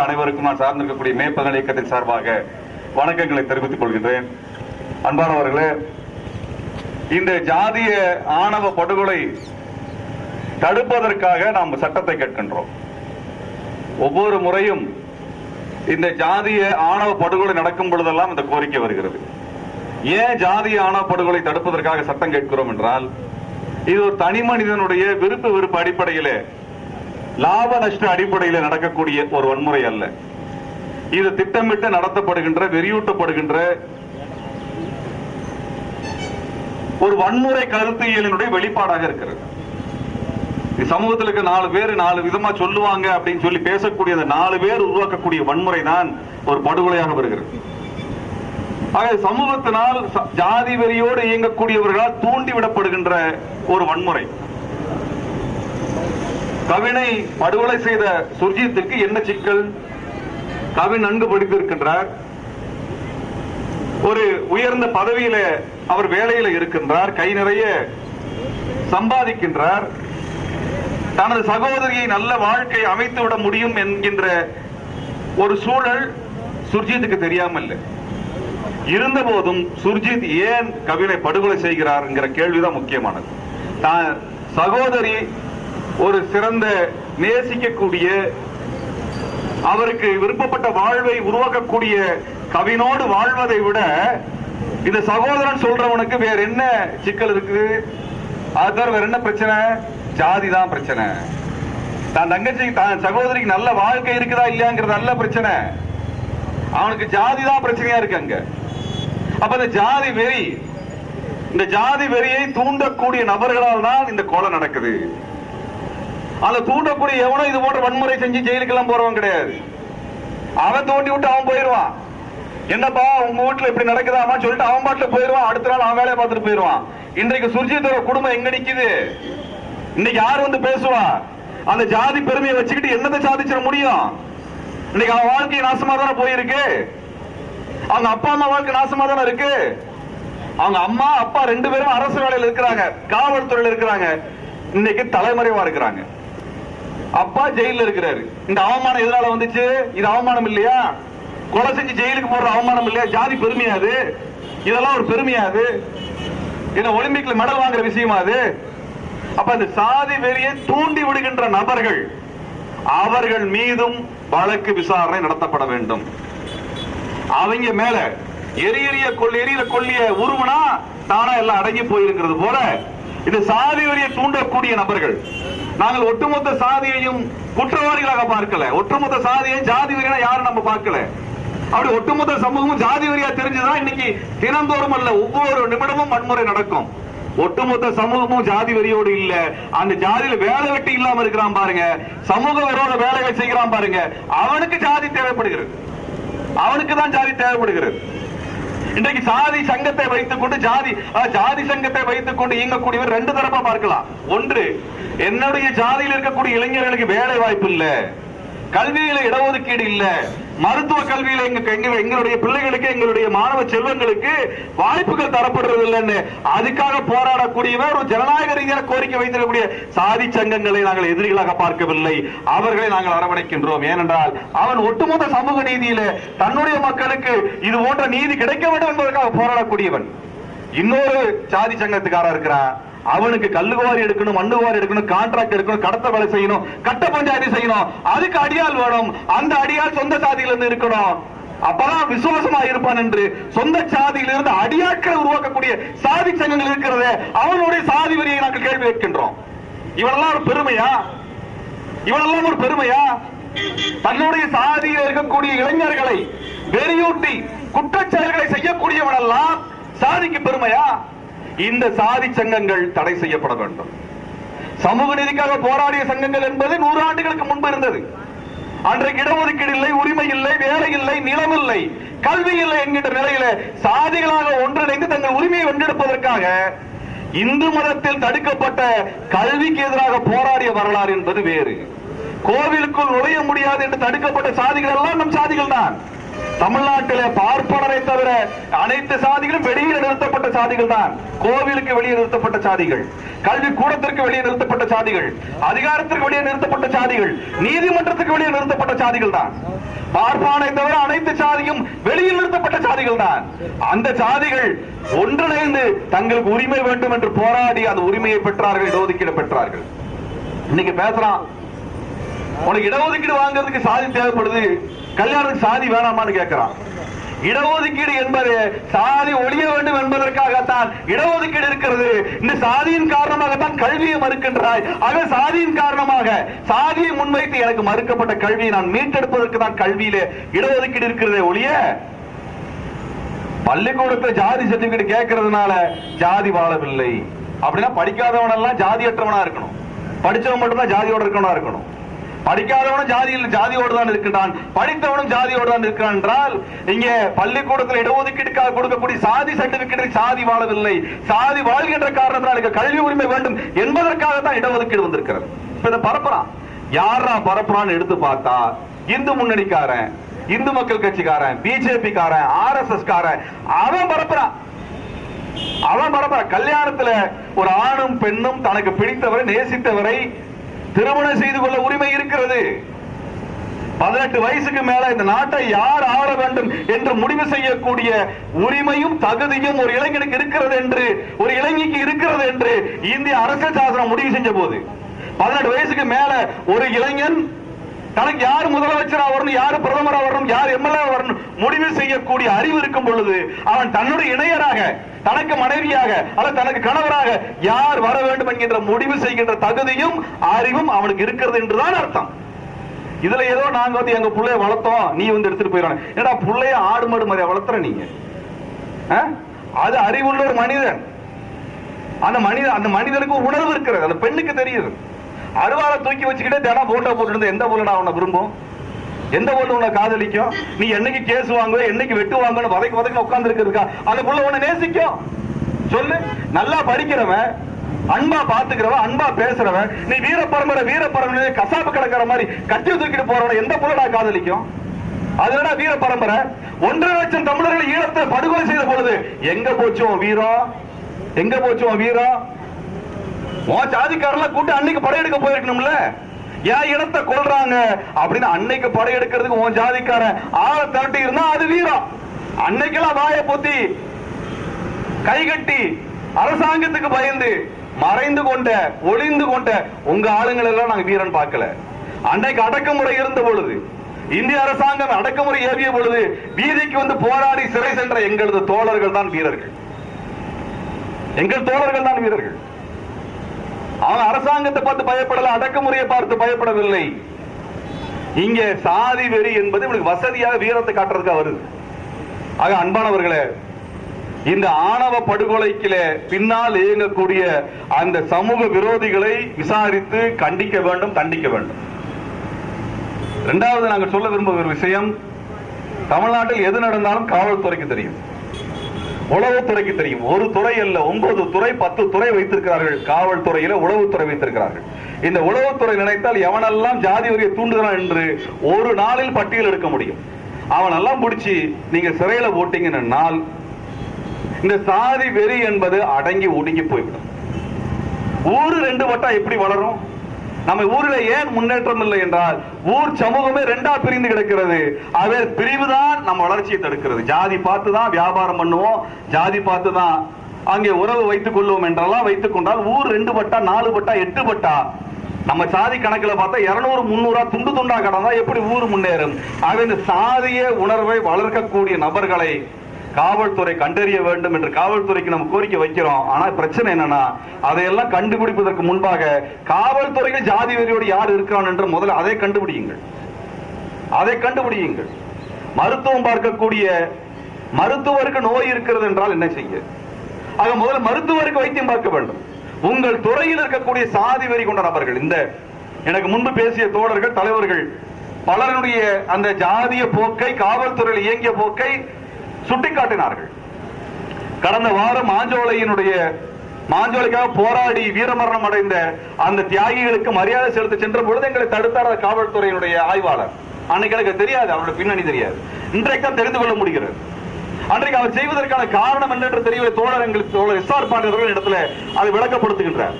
அனைவருக்கும் நான் சார்ந்திருக்கக்கூடிய மேற்பதன இயக்கத்தின் சார்பாக வணக்கங்களை தெரிவித்துக் கொள்கின்றேன். அன்பானவர்களே இந்த ஜாதிய ஆணவ படுகொலை தடுப்பதற்காக நாம் சட்டத்தை கேட்கின்றோம். ஒவ்வொரு முறையும் இந்த ஜாதிய ஆணவ படுகொலை நடக்கும் பொழுதெல்லாம் இந்த கோரிக்கை வருகிறது. ஏன் ஜாதிய ஆணவ படுகொலை தடுப்பதற்காக சட்டம் கேட்கிறோம் என்றால் இது ஒரு தனி மனிதனுடைய விருப்பு விருப்பு அடிப்படையிலே லாப நஷ்ட அடிப்படையில் நடக்கக்கூடிய ஒரு வன்முறை அல்ல. இது திட்டமிட்டு நடத்தப்படுகின்ற வெறியூட்டப்படுகின்ற ஒரு வன்முறை கருத்தியலினுடைய வெளிப்பாடாக இருக்கிறது. சமூகத்தில் இருக்க நாலு பேர் நாலு விதமா சொல்லுவாங்க அப்படின்னு சொல்லி பேசக்கூடிய அந்த நாலு பேர் உருவாக்கக்கூடிய வன்முறை தான் ஒரு படுகொலையாக வருகிறது. ஆக சமூகத்தினால் ஜாதி வெறியோடு இயங்கக்கூடியவர்களால் தூண்டிவிடப்படுகின்ற ஒரு வன்முறை. கவினை படுகொலை செய்த சுர்ஜித்துக்கு என்ன சிக்கல்? கவி நன்கு படித்திருக்கின்றார். ஒரு உயர்ந்த பதவியில அவர் வேலையில இருக்கின்றார். கை நிறைய சம்பாதிக்கின்றார். தனது சகோதரியை நல்ல வாழ்க்கை அமைத்து விட முடியும் என்கின்ற ஒரு சூழல் சுர்ஜித்துக்கு தெரியாமல் இல்லை இருந்த போதும் சுர்ஜித் ஏன் கவினை படுகொலை செய்கிறார் என்கிற கேள்விதான் முக்கியமானது. தான் சகோதரி ஒரு சிறந்த நேசிக்கக்கூடிய அவருக்கு விருப்பப்பட்ட வாழ்வை உருவாக்கக்கூடிய கவினோடு வாழ்வதை விட இந்த சகோதரன் சொல்றவனுக்கு வேற என்ன சிக்கல் இருக்குது அது வேற என்ன பிரச்சனை? ஜாதி தான் பிரச்சனை. தான் தங்கச்சி தான் சகோதரிக்கு நல்ல வாழ்க்கை இருக்குதா இல்லையாங்கிறது நல்ல பிரச்சனை. அவனுக்கு ஜாதி தான் பிரச்சனையா இருக்கு அங்க. அப்ப இந்த ஜாதி வெறி இந்த ஜாதி வெறியை தூண்டக்கூடிய நபர்களால் தான் இந்த கொலை நடக்குது. அந்த தூண்டக்கூடிய எவனோ இது போன்ற வன்முறை செஞ்சு ஜெயிலுக்கெல்லாம் போறவன் கிடையாது. அவன் தூண்டி விட்டு அவன் போயிடுவான் என்னப்பா உங்க வீட்டுல இப்படி நடக்குதாமா சொல்லிட்டு அவன் பாட்டுல போயிருவான். அடுத்த நாள் அவன் வேலையை பார்த்துட்டு போயிருவான். இன்றைக்கு சுர்ஜித்தோட குடும்பம் எங்க நிக்குது? இன்னைக்கு யார் வந்து பேசுவா? அந்த ஜாதி பெருமையை வச்சுக்கிட்டு என்னத்தை சாதிச்சிட முடியும்? இன்னைக்கு அவன் வாழ்க்கை நாசமா தானே போயிருக்கு? அவங்க அப்பா அம்மா வாழ்க்கை நாசமா தானே இருக்கு? அவங்க அம்மா அப்பா ரெண்டு பேரும் அரசு வேலையில் இருக்கிறாங்க காவல்துறையில் இருக்கிறாங்க. இன்னைக்கு தலைமறைவா இருக்கிறாங்க. அப்பா ஜெயில இருக்கிறாரு. இந்த அவமானம் எதனால வந்துச்சு? இது அவமானம் இல்லையா? கொலை செஞ்சு ஜெயிலுக்கு போடுற அவமானம் இல்லையா? ஜாதி பெருமையா அது? இதெல்லாம் ஒரு பெருமையா அது? என்ன ஒலிம்பிக்ல மெடல் வாங்குற விஷயமா அது? அப்ப இந்த சாதி வெறியை தூண்டி விடுகின்ற நபர்கள் அவர்கள் மீதும் வழக்கு விசாரணை நடத்தப்பட வேண்டும். அவங்க மேல எரி எரிய கொள்ளி எரியற கொல்லிய உருவனா தானா எல்லாம் அடங்கி போயிருக்கிறது போல இது சாதி வரியை தூண்டக்கூடிய நபர்கள் நாங்கள் ஒட்டுமொத்த சாதியையும் குற்றவாளிகளாக பார்க்கல. ஒட்டுமொத்த சாதியை ஜாதி வரியா யாரும் நம்ம பார்க்கல. அப்படி ஒட்டுமொத்த சமூகமும் ஜாதி வரியா தெரிஞ்சுதான் இன்னைக்கு தினந்தோறும் அல்ல ஒவ்வொரு நிமிடமும் வன்முறை நடக்கும். ஒட்டுமொத்த சமூகமும் ஜாதி வெறியோடு இல்ல. அந்த ஜாதியில வேலை வெட்டி இல்லாம இருக்கிறான் பாருங்க. சமூக விரோத வேலைகள் செய்கிறான் பாருங்க. அவனுக்கு ஜாதி தேவைப்படுகிறது. அவனுக்கு தான் ஜாதி தேவைப்படுகிறது. இன்றைக்கு சாதி சங்கத்தை வைத்துக் கொண்டு ஜாதி ஜாதி சங்கத்தை வைத்துக் கொண்டு இயங்கக்கூடியவர் ரெண்டு தரப்பா பார்க்கலாம். ஒன்று என்னுடைய ஜாதியில் இருக்கக்கூடிய இளைஞர்களுக்கு வேலை வாய்ப்பு இல்லை. கல்வியில இடஒதுக்கீடு இல்லை. மருத்துவ கல்வியில எங்களுடைய பிள்ளைகளுக்கு எங்களுடைய மாணவ செல்வங்களுக்கு வாய்ப்புகள் தரப்படுறது இல்லைன்னு அதுக்காக போராடக்கூடியவர் ஒரு ஜனநாயக ரீதியான கோரிக்கை வைத்திருக்கக்கூடிய சாதி சங்கங்களை நாங்கள் எதிரிகளாக பார்க்கவில்லை. அவர்களை நாங்கள் அரவணைக்கின்றோம். ஏனென்றால் அவன் ஒட்டுமொத்த சமூக நீதியில தன்னுடைய மக்களுக்கு இது போன்ற நீதி கிடைக்க வேண்டும் என்பதற்காக போராடக்கூடியவன். இன்னொரு சாதி சங்கத்துக்காரா இருக்கிறான் அவனுக்கு கல்லுகுவாரி எடுக்கணும் மண்ணுகுவாரி எடுக்கணும் கான்ட்ராக்ட் எடுக்கணும் கடத்த வேலை செய்யணும் கட்ட பஞ்சாயத்து செய்யணும். அதுக்கு அடியால் வேணும். அந்த அடியால் சொந்த சாதியில இருந்து இருக்கணும். அப்பதான் விசுவாசமா இருப்பான் என்று சொந்த சாதியிலிருந்து அடியாட்களை உருவாக்கக்கூடிய சாதி சங்கங்கள் இருக்கிறது அவனுடைய சாதி வரியை நாங்கள் கேள்வி கேட்கின்றோம். இவனெல்லாம் ஒரு பெருமையா? இவனெல்லாம் ஒரு பெருமையா? தன்னுடைய சாதியில் இருக்கக்கூடிய இளைஞர்களை வெறியூட்டி குற்றச்செயல்களை செய்யக்கூடியவனெல்லாம் சாதிக்கு பெருமையா? இந்த சாதி சங்கங்கள் தடை செய்யப்பட வேண்டும். சமூக நீதிக்காக போராடிய சங்கங்கள் என்பது நூறு ஆண்டுகளுக்கு முன்பு இருந்தது. அன்றைக்கு இடஒதுக்கீடு இல்லை உரிமை இல்லை வேலை இல்லை நிலம் இல்லை கல்வி இல்லை என்கின்ற நிலையில சாதிகளாக ஒன்றிணைந்து தங்கள் உரிமையை வென்றெடுப்பதற்காக இந்து மதத்தில் தடுக்கப்பட்ட கல்விக்கு எதிராக போராடிய வரலாறு என்பது வேறு. கோவிலுக்குள் நுழைய முடியாது என்று தடுக்கப்பட்ட சாதிகள் எல்லாம் நம் சாதிகள் தான் தமிழ்நாட்டிலே பார்ப்பனரை தவிர அனைத்து சாதிகளும் வெளியே நிறுத்தப்பட்ட சாதிகள் தான். கோவிலுக்கு வெளியே நிறுத்தப்பட்ட சாதிகள். கல்வி கூடத்திற்கு வெளியே நிறுத்தப்பட்ட சாதிகள். அதிகாரத்திற்கு வெளியே நிறுத்தப்பட்ட சாதிகள். நீதிமன்றத்துக்கு வெளியே நிறுத்தப்பட்ட சாதிகள் தான். பார்ப்பானை தவிர அனைத்து சாதியும் வெளியில் நிறுத்தப்பட்ட சாதிகள் தான். அந்த சாதிகள் ஒன்றிணைந்து தங்களுக்கு உரிமை வேண்டும் என்று போராடி அந்த உரிமையை பெற்றார்கள் இடஒதுக்கீடு பெற்றார்கள். இன்னைக்கு பேசுறான். உனக்கு இடஒதுக்கீடு வாங்குறதுக்கு சாதி தேவைப்படுது. கல்யாணத்துக்கு சாதி வேணாமான்னு கேட்கிறான் இடஒதுக்கீடு என்பது சாதி ஒழிய வேண்டும் என்பதற்காகத்தான் இடஒதுக்கீடு இருக்கிறது. இந்த சாதியின் காரணமாகத்தான் கல்வியை மறுக்கின்றாய். ஆக சாதியின் காரணமாக சாதியை முன்வைத்து எனக்கு மறுக்கப்பட்ட கல்வியை நான் மீட்டெடுப்பதற்கு தான் கல்வியிலே இடஒதுக்கீடு இருக்கிறதே ஒழிய பள்ளிக்கூடத்துல ஜாதி சர்டிபிகேட் கேட்கறதுனால ஜாதி வாழவில்லை. அப்படின்னா படிக்காதவன் எல்லாம் ஜாதியற்றவனா இருக்கணும். படிச்சவன் மட்டும்தான் ஜாதியோட இருக்கவனா இருக்கணும். படிக்காதவனும் ஜாதியில் ஜாதியோடு தான் இருக்கின்றான். படித்தவனும் ஜாதியோடு தான் இருக்கிறான் என்றால் இங்க பள்ளிக்கூடத்தில் இடஒதுக்கீடுக்காக கொடுக்கக்கூடிய சாதி சர்டிபிகேட் சாதி வாழவில்லை. சாதி வாழ்கின்ற காரணத்தினால் கல்வி உரிமை வேண்டும் என்பதற்காக தான் இடஒதுக்கீடு வந்திருக்கிறது. இப்ப இதை பரப்புறான் யாரா பரப்புறான்னு எடுத்து பார்த்தா இந்து முன்னணிக்காரன் இந்து மக்கள் கட்சிக்காரன் பிஜேபி காரன் ஆர் எஸ் எஸ் காரன் அவன் பரப்புறான் அவன் பரப்புறான் கல்யாணத்துல ஒரு ஆணும் பெண்ணும் தனக்கு பிடித்தவரை நேசித்தவரை திருமணம் செய்து கொள்ள உரிமை இருக்கிறது. பதினெட்டு வயசுக்கு மேல இந்த நாட்டை யார் ஆள வேண்டும் என்று முடிவு செய்யக்கூடிய உரிமையும் தகுதியும் ஒரு இளைஞனுக்கு இருக்கிறது என்று ஒரு இளைஞனுக்கு இருக்கிறது என்று இந்திய அரசியல் சாசனம் முடிவு செஞ்ச போது பதினெட்டு வயசுக்கு மேல ஒரு இளைஞன் தனக்கு யார் முதலமைச்சரா வரணும் யார் பிரதமரா வரணும் யார் எம்எல்ஏ வரணும் முடிவு செய்யக்கூடிய அறிவு இருக்கும் பொழுது அவன் தன்னுடைய இணையராக தனக்கு மனைவியாக அல்லது தனக்கு கணவராக யார் வர வேண்டும் என்கின்ற முடிவு செய்கின்ற தகுதியும் அறிவும் அவனுக்கு இருக்கிறது என்றுதான் அர்த்தம். இதுல ஏதோ நாங்க வந்து எங்க பிள்ளைய வளர்த்தோம் நீ வந்து எடுத்துட்டு போயிடணும் என்னடா புள்ளைய ஆடு மாடு மாதிரி வளர்த்துற நீங்க? அது அறிவுள்ள ஒரு மனிதன். அந்த மனிதன் அந்த மனிதனுக்கு உணர்வு இருக்கிறது அந்த பெண்ணுக்கு தெரியுது. அருவாளை தூக்கி வச்சுக்கிட்டே தினம் போட்டோ போட்டுருந்து எந்த பொருளா உன்னை விரும்பும்? எந்த பொருள் உன்னை காதலிக்கும்? நீ என்னைக்கு கேஸ் வாங்குவ என்னைக்கு வெட்டு வாங்கணும் வதைக்கு வதைக்கு உட்கார்ந்து இருக்கிறதுக்கா அதுக்குள்ள உன்னை நேசிக்கும். சொல்லு. நல்லா படிக்கிறவன் அன்பா பாத்துக்கிறவன் அன்பா பேசுறவன் நீ வீர பரம்பரை வீர பரம்பரை கசாப்பு கிடக்கிற மாதிரி கட்டி தூக்கிட்டு போறவன எந்த புள்ளடா காதலிக்கும்? அதுதான் வீர பரம்பரை ஒன்றரை லட்சம் தமிழர்கள் ஈழத்தை படுகொலை செய்த பொழுது எங்க போச்சோம் வீரம்? எங்க போச்சோம் வீரம்? உன் ஜாதிக்காரெல்லாம் கூட்டு அன்னைக்கு படையெடுக்க போயிருக்கணும்ல? ஏன் இடத்தை கொல்றாங்க? அப்படின்னு அன்னைக்கு படையெடுக்கிறதுக்கு உன் ஜாதிக்காரன் ஆளை திரட்டி இருந்தா அது வீரம். அன்னைக்கெல்லாம் வாய பொத்தி கைகட்டி அரசாங்கத்துக்கு பயந்து மறைந்து கொண்ட ஒளிந்து கொண்ட உங்க ஆளுங்களை எல்லாம் நாங்க வீரன் பார்க்கல. அன்னைக்கு அடக்குமுறை இருந்த பொழுது இந்திய அரசாங்கம் அடக்குமுறை ஏவிய பொழுது வீதிக்கு வந்து போராடி சிறை சென்ற எங்களது தோழர்கள் தான் வீரர்கள். எங்கள் தோழர்கள் தான் வீரர்கள். அவன் அரசாங்கத்தை பார்த்து பயப்படல அடக்குமுறையை பார்த்து பயப்படவில்லை. இங்க சாதி வெறி என்பது இவனுக்கு வசதியாக வீரத்தை காட்டுறதுக்காக வருது ஆக அன்பானவர்களே இந்த ஆணவ படுகொலைக்கில பின்னால் இயங்கக்கூடிய அந்த சமூக விரோதிகளை விசாரித்து கண்டிக்க வேண்டும் தண்டிக்க வேண்டும். இரண்டாவது நாங்கள் சொல்ல விரும்புகிற ஒரு விஷயம் தமிழ்நாட்டில் எது நடந்தாலும் காவல்துறைக்கு தெரியும். உளவுத்துறைக்கு தெரியும். ஒரு துறை அல்ல ஒன்பது துறை பத்து துறை வைத்திருக்கிறார்கள். காவல்துறையில உளவுத்துறை வைத்திருக்கிறார்கள். இந்த உளவுத்துறை நினைத்தால் எவனெல்லாம் ஜாதி வரியை தூண்டுகிறான் என்று ஒரு நாளில் பட்டியல் எடுக்க முடியும். அவனெல்லாம் பிடிச்சி நீங்க சிறையில போட்டீங்கன்னா இந்த சாதி வெறி என்பது அடங்கி ஒடுங்கி போய்விடும். ஊரு ரெண்டு வட்டம் எப்படி வளரும்? நம்ம ஊர்ல ஏன் முன்னேற்றம் இல்லை என்றால் ஊர் சமூகமே ரெண்டா பிரிந்து கிடக்கிறது. ஆகவே பிரிவு தான் நம்ம வளர்ச்சியை தடுக்கிறது. ஜாதி பார்த்து தான் வியாபாரம் பண்ணுவோம். ஜாதி பார்த்து தான் அங்கே உறவு வைத்துக் கொள்வோம் என்றெல்லாம் வைத்துக் கொண்டால் ஊர் ரெண்டு பட்டா நாலு பட்டா எட்டு பட்டா. நம்ம சாதி கணக்கில் பார்த்தா இருநூறு முந்நூறா துண்டு துண்டா கடந்தா எப்படி ஊர் முன்னேறும்? ஆகவே இந்த சாதிய உணர்வை வளர்க்கக்கூடிய நபர்களை காவல்துறை கண்டறிய வேண்டும் என்று காவல்துறைக்கு நம்ம கோரிக்கை வைக்கிறோம். ஆனா பிரச்சனை என்னன்னா அதையெல்லாம் கண்டுபிடிப்பதற்கு முன்பாக காவல்துறையில் ஜாதி வெறியோடு யார் இருக்கிறான் என்று முதல்ல அதை கண்டுபிடியுங்கள். அதை கண்டுபிடியுங்கள். மருத்துவம் பார்க்கக்கூடிய மருத்துவருக்கு நோய் இருக்கிறது என்றால் என்ன செய்ய? ஆக முதல்ல மருத்துவருக்கு வைத்தியம் பார்க்க வேண்டும். உங்கள் துறையில் இருக்கக்கூடிய சாதி வெறி கொண்ட நபர்கள் இந்த எனக்கு முன்பு பேசிய தோழர்கள் தலைவர்கள் பலருடைய அந்த ஜாதிய போக்கை காவல்துறையில் இயங்கிய போக்கை சுட்டிக்காட்டினார்கள். கடந்த வாரம் மாஞ்சோலையினுடைய மாஞ்சோலைக்காக போராடி வீரமரணம் அடைந்த அந்த தியாகிகளுக்கு மரியாதை செலுத்த சென்ற பொழுது எங்களை தடுத்தார் காவல்துறையினுடைய ஆய்வாளர். அன்னைக்கு எனக்கு தெரியாது அவருடைய பின்னணி தெரியாது. இன்றைக்கு தான் தெரிந்து கொள்ள முடிகிறது. அன்றைக்கு அவர் செய்வதற்கான காரணம் என்ன தெரியவில்லை. தோழர் எங்களுக்கு தோழர் எஸ்ஆர் பாண்டியர்கள் இடத்துல அதை விளக்கப்படுத்துகின்றார்.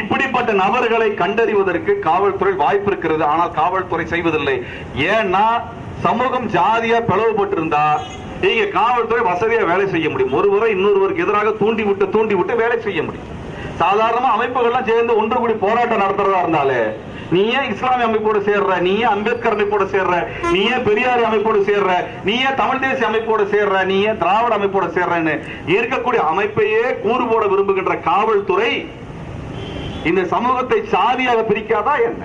இப்படிப்பட்ட நபர்களை கண்டறிவதற்கு காவல்துறை வாய்ப்பு இருக்கிறது. ஆனால் காவல்துறை செய்வதில்லை. ஏன்னா சமூகம் ஜாதியா பிளவுபட்டிருந்தா இங்க காவல்துறை வசதியா வேலை செய்ய முடியும். ஒருவரை இன்னொருவருக்கு எதிராக தூண்டி விட்டு தூண்டி விட்டு வேலை செய்ய முடியும். சாதாரணமா அமைப்புகள்லாம் சேர்ந்து ஒன்று கூடி போராட்டம் நடத்துறதா இருந்தாலே நீ ஏன் இஸ்லாமிய அமைப்போடு சேர்ற? நீ ஏன் அம்பேத்கர் அமைப்போடு சேர்ற? நீ ஏன் அமைப்போடு சேர்ற? நீ ஏன் தமிழ் தேசிய அமைப்போடு சேர்ற? நீ ஏன் திராவிட அமைப்போடு சேர்றன்னு இருக்கக்கூடிய அமைப்பையே கூறு போட விரும்புகின்ற காவல்துறை இந்த சமூகத்தை சாதியாக பிரிக்காதா என்ன?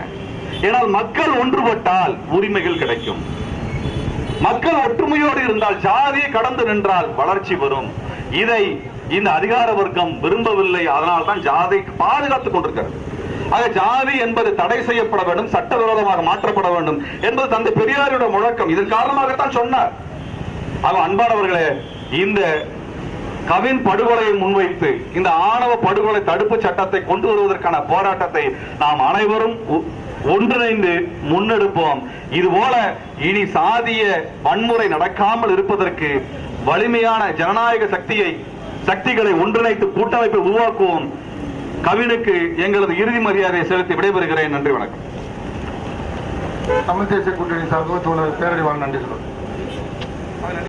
ஏனால் மக்கள் ஒன்றுபட்டால் உரிமைகள் கிடைக்கும். மக்கள் ஒற்றுமையோடு இருந்தால் ஜாதியை கடந்து நின்றால் வளர்ச்சி வரும். இதை இந்த அதிகார வர்க்கம் விரும்பவில்லை. அதனால் தான் ஜாதி பாதுகாத்துக் கொண்டிருக்கிறது. ஆக ஜாதி என்பது தடை செய்யப்பட வேண்டும் சட்டவிரோதமாக மாற்றப்பட வேண்டும் என்பது தந்தை பெரியாரோட முழக்கம். இதன் காரணமாகத்தான் சொன்னார். ஆக அன்பானவர்களே இந்த கவின் படுகொலையை முன்வைத்து இந்த ஆணவ படுகொலை தடுப்பு சட்டத்தை கொண்டு வருவதற்கான போராட்டத்தை நாம் அனைவரும் ஒன்றிணைந்து முன்னெடுப்போம். இதுபோல இனி சாதிய வன்முறை நடக்காமல் இருப்பதற்கு வலிமையான ஜனநாயக சக்தியை சக்திகளை ஒன்றிணைத்து கூட்டமைப்பை உருவாக்குவோம். கவினுக்கு எங்களது இறுதி மரியாதையை செலுத்தி விடைபெறுகிறேன். நன்றி வணக்கம். தமிழ் தேசிய கூட்டணி சார்பாக தோழர் பேரறிவாளன் நன்றி சொல்லுங்கள்.